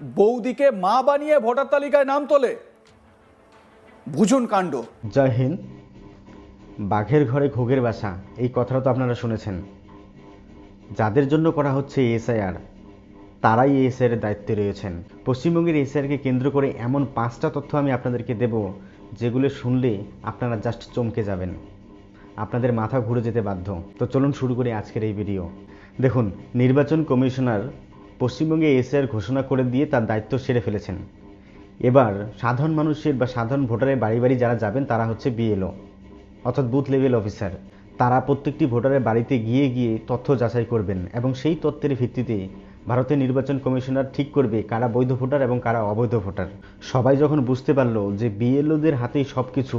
বৌদিকে মা বানিয়ে ভোটার তালিকায় নাম তোলে। বুঝুন কাণ্ড। জয় হিন্দ। বাঘের ঘরে ঘোগের বাসা, এই কথাটা তো আপনারা শুনেছেন। যাদের জন্য করা হচ্ছে এসআইআর তারাই এসআইআর দায়িত্বে রয়েছেন। পশ্চিমবঙ্গের এসআইআরকে কেন্দ্র করে এমন পাঁচটা তথ্য আমি আপনাদেরকে দেব, যেগুলো শুনলে আপনারা জাস্ট চমকে যাবেন। আপনাদের মাথা ঘুরে যেতে বাধ্য। তো চলুন শুরু করি আজকের এই ভিডিও। দেখুন, নির্বাচন কমিশনার পশ্চিমবঙ্গে এসআইআর ঘোষণা করে দিয়ে তার দায়িত্ব সেরে ফেলেছেন। এবার সাধারণ মানুষের বা সাধারণ ভোটারের বাড়ি বাড়ি যারা যাবেন, তারা হচ্ছে বিএলও, অর্থাৎ বুথ লেভেল অফিসার। তারা প্রত্যেকটি ভোটারের বাড়িতে গিয়ে গিয়ে তথ্য যাচাই করবেন এবং সেই তথ্যের ভিত্তিতে ভারতের নির্বাচন কমিশনার ঠিক করবে কারা বৈধ ভোটার এবং কারা অবৈধ ভোটার। সবাই যখন বুঝতে পারল যে বিএলওদের হাতেই সব কিছু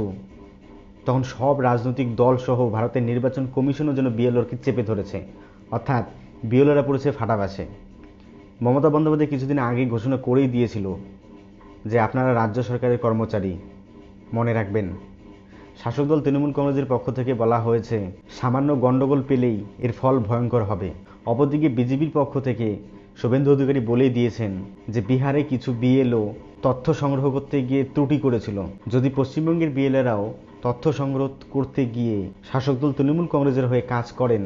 তখন সব রাজনৈতিক দল সহ ভারতের নির্বাচন কমিশনও যেন বিএলওরকে চেপে ধরেছে। অর্থাৎ বিএলওরা পড়েছে ফাটাবাসে মমতা বন্দ্যোপাধ্যায় কিছুদিন আগে ঘোষণা করেই দিয়েছিল যে আপনারা রাজ্য সরকারের কর্মচারী, মনে রাখবেন। শাসক দল তৃণমূল কংগ্রেসের পক্ষ থেকে বলা হয়েছে, সামান্য গণ্ডগোল পেলেই এর ফল ভয়ঙ্কর হবে। অপরদিকে বিজেপির পক্ষ থেকে শুভেন্দু অধিকারী বলেই দিয়েছেন যে বিহারে কিছু বিএলও তথ্য সংগ্রহ করতে গিয়ে ত্রুটি করেছিল। যদি পশ্চিমবঙ্গের বিএলএরাও তথ্য সংগ্রহ করতে গিয়ে শাসক দল তৃণমূল কংগ্রেসের হয়ে কাজ করেন,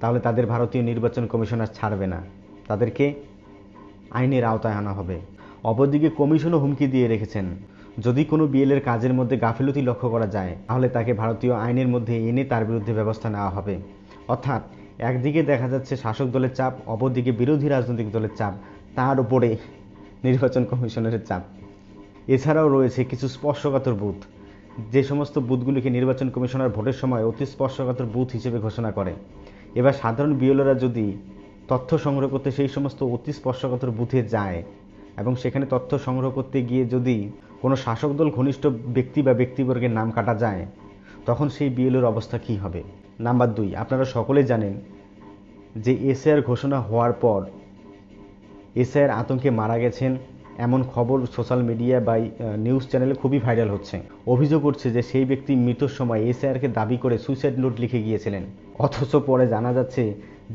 তাহলে তাদের ভারতীয় নির্বাচন কমিশনার ছাড়বে না। তাদেরকে আইনের আওতায় আনা হবে। অপরদিকে কমিশনও হুমকি দিয়ে রেখেছেন। যদি কোনো বিএলের কাজের মধ্যে গাফিলতি লক্ষ্য করা যায়, তাহলে তাকে ভারতীয় আইনের মধ্যে এনে তার বিরুদ্ধে ব্যবস্থা নেওয়া হবে। অর্থাৎ, একদিকে দেখা যাচ্ছে শাসক দলের চাপ, অপরদিকে বিরোধী রাজনৈতিক দলের চাপ, তার উপরে নির্বাচন কমিশনের চাপ। এছাড়াও রয়েছে কিছু স্পর্শকাতর বুথ। যে সমস্ত বুথগুলিকে নির্বাচন কমিশনার ভোটের সময় অতি স্পর্শকাতর বুথ হিসেবে ঘোষণা করে। এবার সাধারণ বিএলরা যদি তথ্য সংগ্রহ করতে সেই সমস্ত অতি স্পর্শকাতর বুথে যায়। এবং সেখানে তথ্য সংগ্রহ করতে গিয়ে যদি কোনো শাসক দল ঘনিষ্ঠ ব্যক্তি বা ব্যক্তিবর্গের নাম কাটা যায়, তখন সেই বিএলওর অবস্থা কি হবে? নাম্বার দুই, আপনারা সকলে জানেন যে এসআর ঘোষণা হওয়ার পর এসআইয়ের আতঙ্কে মারা গেছেন এমন খবর সোশ্যাল মিডিয়া বা নিউজ চ্যানেলে খুবই ভাইরাল হচ্ছে। অভিযোগ উঠছে যে সেই ব্যক্তি মৃত্যুর সময় এসআইআরকে দাবি করে সুইসাইড নোট লিখে গিয়েছিলেন। অথচ পরে জানা যাচ্ছে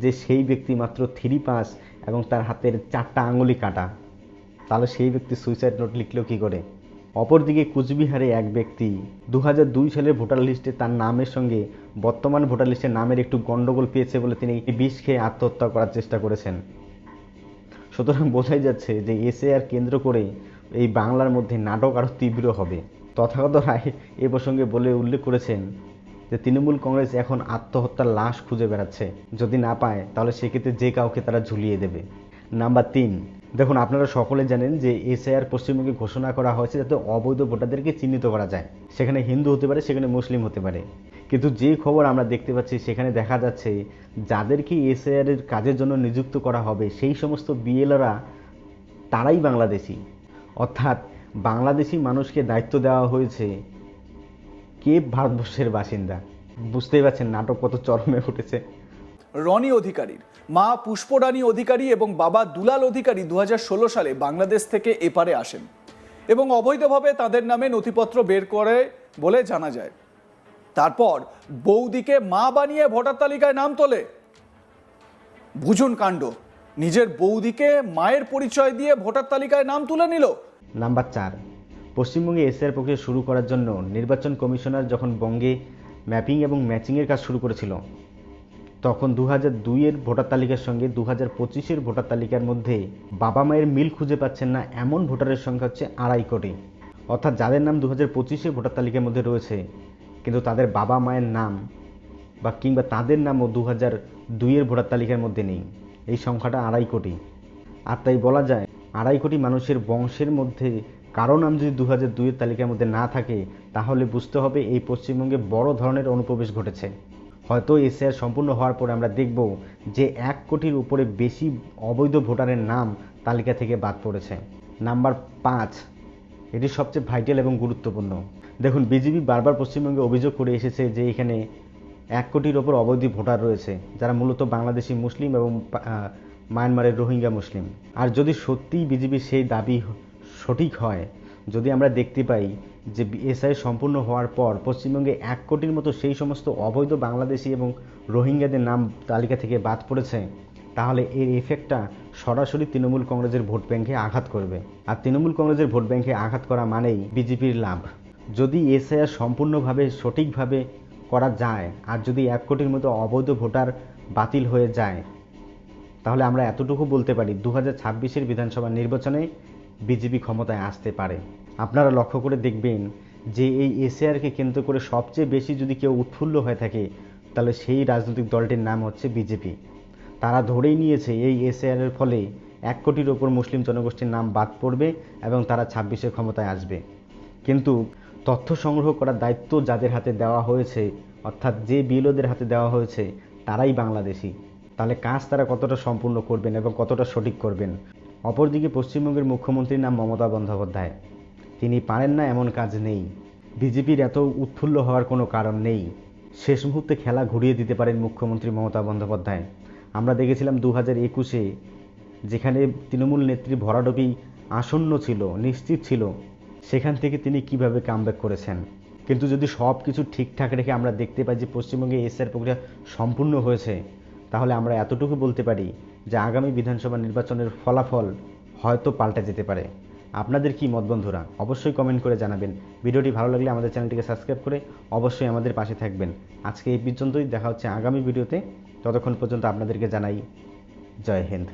যে সেই ব্যক্তি মাত্র থ্রি পাস এবং তার হাতের চারটা আঙুলি কাটা। তাহলে সেই ব্যক্তি সুইসাইড নোট লিখলেও কী করে? অপরদিকে কুচবিহারে এক ব্যক্তি দু দুই সালের ভোটার লিস্টে তার নামের সঙ্গে বর্তমান ভোটার লিস্টের নামের একটু গণ্ডগোল পেয়েছে বলে তিনি বিষ খেয়ে আত্মহত্যা করার চেষ্টা করেছেন। সুতরাং বোঝাই যাচ্ছে যে এসএআর কেন্দ্র করে এই বাংলার মধ্যে নাটক আরও তীব্র হবে। তথাগত রায় এ প্রসঙ্গে বলে উল্লেখ করেছেন যে তৃণমূল কংগ্রেস এখন আত্মহত্যার লাশ খুঁজে বেড়াচ্ছে। যদি না পায়, তাহলে সেক্ষেত্রে যে কাউকে তারা ঝুলিয়ে দেবে। নাম্বার তিন, দেখুন, আপনারা সকলে জানেন যে এসআইআর পশ্চিমবঙ্গে ঘোষণা করা হয়েছে যাতে অবৈধ ভোটারদেরকে চিহ্নিত করা যায়। সেখানে হিন্দু হতে পারে, সেখানে মুসলিম হতে পারে। কিন্তু যে খবর আমরা দেখতে পাচ্ছি, সেখানে দেখা যাচ্ছে যাদেরকে এসআইআর এর কাজের জন্য নিযুক্ত করা হবে, সেই সমস্ত বিএলরা তারাই বাংলাদেশি। অর্থাৎ বাংলাদেশি মানুষকে দায়িত্ব দেওয়া হয়েছে কে ভারতবর্ষের বাসিন্দা? বুঝতেই পারছেন, নাটক কত চরমে উঠেছে। রনি অধিকারীর মা পুষ্পরানী অধিকারী এবং বাবা দুলাল অধিকারী দু হাজার ষোলো সালে বাংলাদেশ থেকে এপারে আসেন এবং অবৈধভাবে তাদের নামে নথিপত্র বের করে বলে জানা যায়। তারপর বৌদিকে মা বানিয়ে ভোটার তালিকায় নাম তোলে। বুঝুন কাণ্ড, নিজের বৌদিকে মায়ের পরিচয় দিয়ে ভোটার তালিকায় নাম তুলে নিল। নাম্বার চার, পশ্চিমবঙ্গে এসআর প্রক্রিয়া শুরু করার জন্য নির্বাচন কমিশনার যখন বঙ্গে ম্যাপিং এবং ম্যাচিংয়ের কাজ শুরু করেছিল, তখন দু হাজার দুইয়ের ভোটার তালিকার সঙ্গে দু হাজার পঁচিশের ভোটার তালিকার মধ্যে বাবা মায়ের মিল খুঁজে পাচ্ছেন না এমন ভোটারের সংখ্যা হচ্ছে আড়াই কোটি। অর্থাৎ যাদের নাম দু হাজার পঁচিশে ভোটার তালিকার মধ্যে রয়েছে কিন্তু তাদের বাবা মায়ের নাম বা কিংবা তাদের নামও দু হাজার দুইয়ের ভোটার তালিকার মধ্যে নেই। এই সংখ্যাটা আড়াই কোটি। আর তাই বলা যায়, আড়াই কোটি মানুষের বংশের মধ্যে কারও নাম যদি দু হাজার দুইয়ের তালিকার মধ্যে না থাকে, তাহলে বুঝতে হবে এই পশ্চিমবঙ্গে বড় ধরনের অনুপ্রবেশ ঘটেছে। হয়তো এসআর সম্পূর্ণ হওয়ার পরে আমরা দেখব যে এক কোটির উপরে বেশি অবৈধ ভোটারের নাম তালিকা থেকে বাদ পড়েছে। নাম্বার পাঁচ, এটি সবচেয়ে ভাইটাল এবং গুরুত্বপূর্ণ। দেখুন বিজেপি বারবার পশ্চিমবঙ্গে অভিযোগ করে এসেছে যে এখানে এক কোটির ওপর অবৈধ ভোটার রয়েছে, যারা মূলত বাংলাদেশি মুসলিম এবং মায়ানমারের রোহিঙ্গা মুসলিম। আর যদি সত্যিই বিজেপির সেই দাবি সঠিক হয়, যদি আমরা দেখতে পাই যে এসআই সম্পূর্ণ হওয়ার পর পশ্চিমবঙ্গে এক কোটির মতো সেই সমস্ত অবৈধ বাংলাদেশি এবং রোহিঙ্গাদের নাম তালিকা থেকে বাদ পড়েছে, তাহলে এর এফেক্টটা সরাসরি তৃণমূল কংগ্রেসের ভোট ব্যাংকে আঘাত করবে। আর তৃণমূল কংগ্রেসের ভোট ব্যাংকে আঘাত করা মানেই বিজেপির লাভ। যদি এসআইআর সম্পূর্ণভাবে সঠিকভাবে করা যায় আর যদি এক কোটির মতো অবৈধ ভোটার বাতিল হয়ে যায়, তাহলে আমরা এতটুকু বলতে পারি দু হাজার ছাব্বিশের বিধানসভা নির্বাচনে বিজেপি ক্ষমতায় আসতে পারে। আপনারা লক্ষ্য করে দেখবেন যে এই এসএআরকে কেন্দ্র করে সবচেয়ে বেশি যদি কেউ উৎফুল্ল হয়ে থাকে, তাহলে সেই রাজনৈতিক দলটির নাম হচ্ছে বিজেপি। তারা ধরেই নিয়েছে এই এসএআরের ফলে এক কোটির ওপর মুসলিম জনগোষ্ঠীর নাম বাদ পড়বে এবং তারা ছাব্বিশের ক্ষমতায় আসবে। কিন্তু তথ্য সংগ্রহ করার দায়িত্ব যাদের হাতে দেওয়া হয়েছে, অর্থাৎ যে বিএলওদের হাতে দেওয়া হয়েছে, তারাই বাংলাদেশি। তাহলে কাজ তারা কতটা সম্পূর্ণ করবেন এবং কতটা সঠিক করবেন? অপরদিকে পশ্চিমবঙ্গের মুখ্যমন্ত্রীর নাম মমতা বন্দ্যোপাধ্যায়। তিনি পারেন না এমন কাজ নেই। বিজেপির এত উৎফুল্ল হওয়ার কোনো কারণ নেই। শেষ মুহূর্তে খেলা ঘুরিয়ে দিতে পারেন মুখ্যমন্ত্রী মমতা বন্দ্যোপাধ্যায়। আমরা দেখেছিলাম দু হাজার একুশে, যেখানে তৃণমূল নেত্রী ভরাডবি আসন্ন ছিল, নিশ্চিত ছিল। সেখান থেকে তিনি কীভাবে কামব্যাক করেছেন? কিন্তু যদি সব কিছু ঠিকঠাক রেখে আমরা দেখতে পাই যে পশ্চিমবঙ্গে এসআর প্রক্রিয়া সম্পূর্ণ হয়েছে, তাহলে আমরা এতটুকু বলতে পারি যে আগামী বিধানসভা নির্বাচনের ফলাফল হয়তো পাল্টে যেতে পারে। আপনাদের কি মত বন্ধুরা অবশ্যই কমেন্ট করে জানাবেন। ভিডিওটি ভালো লাগলে আমাদের চ্যানেলটিকে সাবস্ক্রাইব করে অবশ্যই আমাদের পাশে থাকবেন। আজকে এই পর্যন্তই। দেখা হচ্ছে আগামী ভিডিওতে। ততক্ষণ পর্যন্ত আপনাদেরকে জানাই জয় হিন্দ।